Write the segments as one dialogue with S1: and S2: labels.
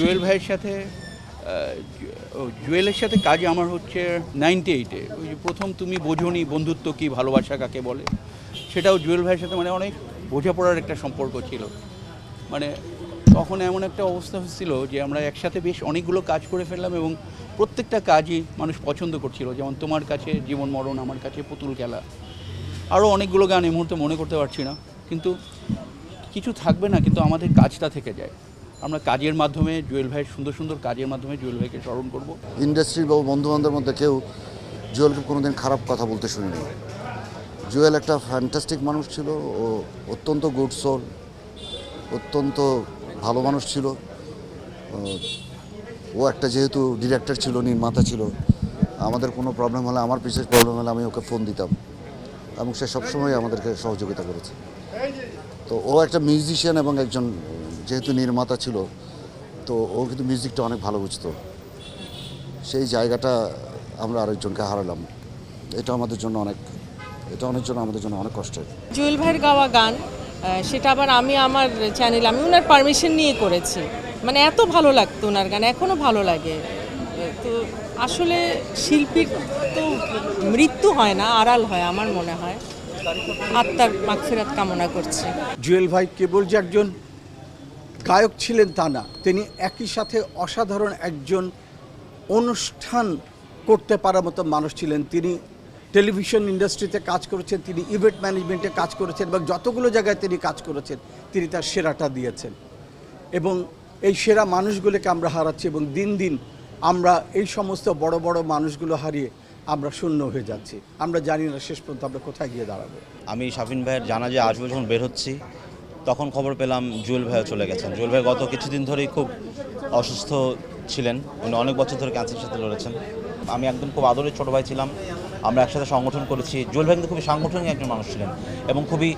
S1: জুয়েল ভাইয়ের সাথে জুয়েলের সাথে কাজ আমার হচ্ছে নাইনটি এইটে ওই যে প্রথম তুমি বোঝনি, বন্ধুত্ব কি, ভালোবাসা কাকে বলে? সেটাও জুয়েল ভাইয়ের সাথে মানে অনেক বোঝাপড়ার একটা সম্পর্ক ছিল। মানে তখন এমন একটা অবস্থা হচ্ছিল যে আমরা একসাথে বেশ অনেকগুলো কাজ করে ফেললাম এবং প্রত্যেকটা কাজই মানুষ পছন্দ করছিল। যেমন তোমার কাছে জীবন মরণ, আমার কাছে পুতুল খেলা। আরও অনেকগুলো গান এই মুহূর্তে মনে করতে পারছি না। কিন্তু কিছু থাকবে না, কিন্তু আমাদের কাজটা থেকে যায়। আমরা কাজের মাধ্যমে জুয়েল ভাইয়ের সুন্দর সুন্দর কাজের মাধ্যমে জুয়েল ভাইকে স্মরণ করব।
S2: ইন্ডাস্ট্রির বা বন্ধু বান্ধবের মধ্যে কেউ জুয়েলকে কোনোদিন খারাপ কথা বলতে শুনিনি। জুয়েল একটা ফ্যান্টাস্টিক মানুষ ছিল ও অত্যন্ত গুড সোল অত্যন্ত ভালো মানুষ ছিল। ও, ও একটা যেহেতু ডিরেক্টর ছিল নির্মাতা ছিল আমাদের কোনো প্রবলেম হলে আমার বিশেষ প্রবলেম হলে আমি ওকে ফোন দিতাম এবং সে সবসময় আমাদেরকে সহযোগিতা করেছে। তো ও একটা মিউজিশিয়ান এবং একজন যেহেতু নির্মাতা ছিল তো ও কিন্তু মিউজিকটা অনেক ভালো বুঝতো। সেই জায়গাটা আমরা আরেকজনকে হারালাম। এটা আমাদের জন্য অনেক এটা অনেক জন্য আমাদের জন্য অনেক কষ্টের।
S3: জুয়েল ভাইয়ের গাওয়া গান সেটা আবার আমি আমার চ্যানেল আমি ওনার পারমিশন নিয়ে করেছি। মানে এত ভালো লাগতো ওনার গান এখনও ভালো লাগে। তো আসলে শিল্পীর তো মৃত্যু হয় না আড়াল হয় আমার মনে হয়। আত্মার মাগফিরাত কামনা করছি।
S4: জুয়েল ভাই কেবল যে একজন গায়ক ছিলেন তা না তিনি একই সাথে অসাধারণ একজন অনুষ্ঠান করতে পারার মতো মানুষ ছিলেন। তিনি টেলিভিশন ইন্ডাস্ট্রিতে কাজ করেছেন, তিনি ইভেন্ট ম্যানেজমেন্টে কাজ করেছেন এবং যতগুলো জায়গায় তিনি কাজ করেছেন, তিনি তার সেরাটা দিয়েছেন। এবং এই সেরা মানুষগুলোকে আমরা হারাচ্ছি এবং দিন দিন আমরা এই সমস্ত বড় বড় মানুষগুলো হারিয়ে আমরা শূন্য হয়ে যাচ্ছি। আমরা জানি না শেষ পর্যন্ত আমরা কোথায় গিয়ে দাঁড়াবো।
S5: আমি শাফিন ভাইয়ের জানা যে আসব যখন বের হচ্ছি। তখন খবর পেলাম জুয়েল ভাইও চলে গেছেন। জুয়েল ভাই গত কিছুদিন ধরেই খুব অসুস্থ ছিলেন। উনি অনেক বছর ধরে ক্যান্সারের সাথে লড়েছেন। আমি একদম খুব আদরের ছোটো ভাই ছিলাম। আমরা একসাথে সংগঠন করেছি। জুয়েল ভাই কিন্তু খুবই সাংগঠনিক একজন মানুষ ছিলেন এবং খুবই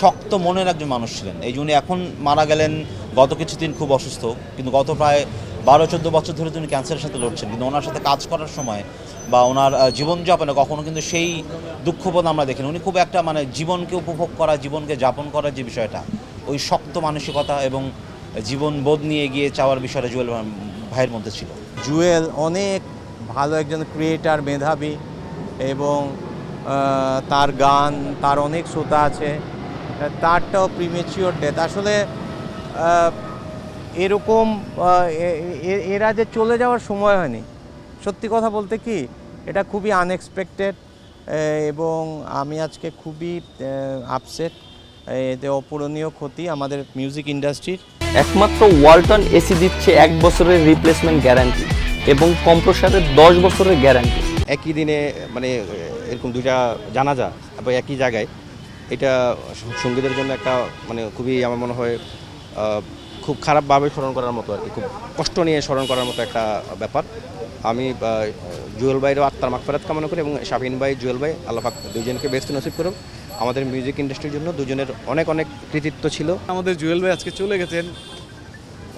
S5: শক্ত মনের একজন মানুষ ছিলেন। এই জন্য এখন মারা গেলেন, গত কিছুদিন খুব অসুস্থ। কিন্তু গত প্রায় বারো, চোদ্দ বছর ধরে তিনি ক্যান্সারের সাথে লড়ছেন, কিন্তু ওনার সাথে কাজ করার সময় বা ওনার জীবনযাপনে কখনো কিন্তু সেই দুঃখবোধ আমরা দেখিনি। উনি খুব একটা মানে জীবনকে উপভোগ করা, জীবনকে যাপন করার যে বিষয়টা, ওই শক্ত মানসিকতা এবং জীবন বোধ নিয়ে এগিয়ে চাওয়ার বিষয়টা জুয়েল ভাইয়ের মধ্যে ছিল।
S6: জুয়েল অনেক ভালো একজন ক্রিয়েটার মেধাবী এবং তার গান, তার অনেক শ্রোতা আছে। তারটাও প্রিমেচিওর ডেথ আসলে এরকম এরা যে চলে যাওয়ার সময় হয়নি। সত্যি কথা বলতে কি এটা খুবই আনএক্সপেক্টেড এবং আমি আজকে খুবই আপসেট এতে অপূরণীয় ক্ষতি আমাদের মিউজিক ইন্ডাস্ট্রির
S7: একমাত্র ওয়ালটন এসি দিচ্ছে এক বছরের রিপ্লেসমেন্ট গ্যারান্টি এবং কম্প্রসারের দশ বছরের গ্যারান্টি
S8: একই দিনে মানে এরকম দুইটা জানাজা এবং একই জায়গায়। এটা সঙ্গীতের জন্য একটা মানে খুবই আমার মনে হয় খুব খারাপভাবে স্মরণ করার মতো আর কি, খুব কষ্ট নিয়ে স্মরণ করার মতো একটা ব্যাপার। আমি জুয়েল ভাইয়েরও আত্মার মাকফেরাত কামনা করি এবং শাহিন ভাই, জুয়েল ভাই আল্লাহাক দুজনকে ব্যস্ত নসিব করুন আমাদের মিউজিক ইন্ডাস্ট্রির জন্য দুজনের অনেক অনেক কৃতিত্ব ছিল।
S9: আমাদের জুয়েল ভাই আজকে চলে গেছেন।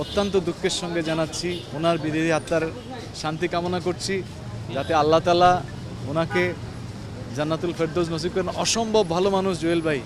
S9: অত্যন্ত দুঃখের সঙ্গে জানাচ্ছি, ওনার বিদেহী আত্মার শান্তি কামনা করছি, যাতে আল্লাহ তালা ওনাকে জান্নাতুল ফেরদৌস নসিব করেন। অসম্ভব ভালো মানুষ জুয়েল ভাই।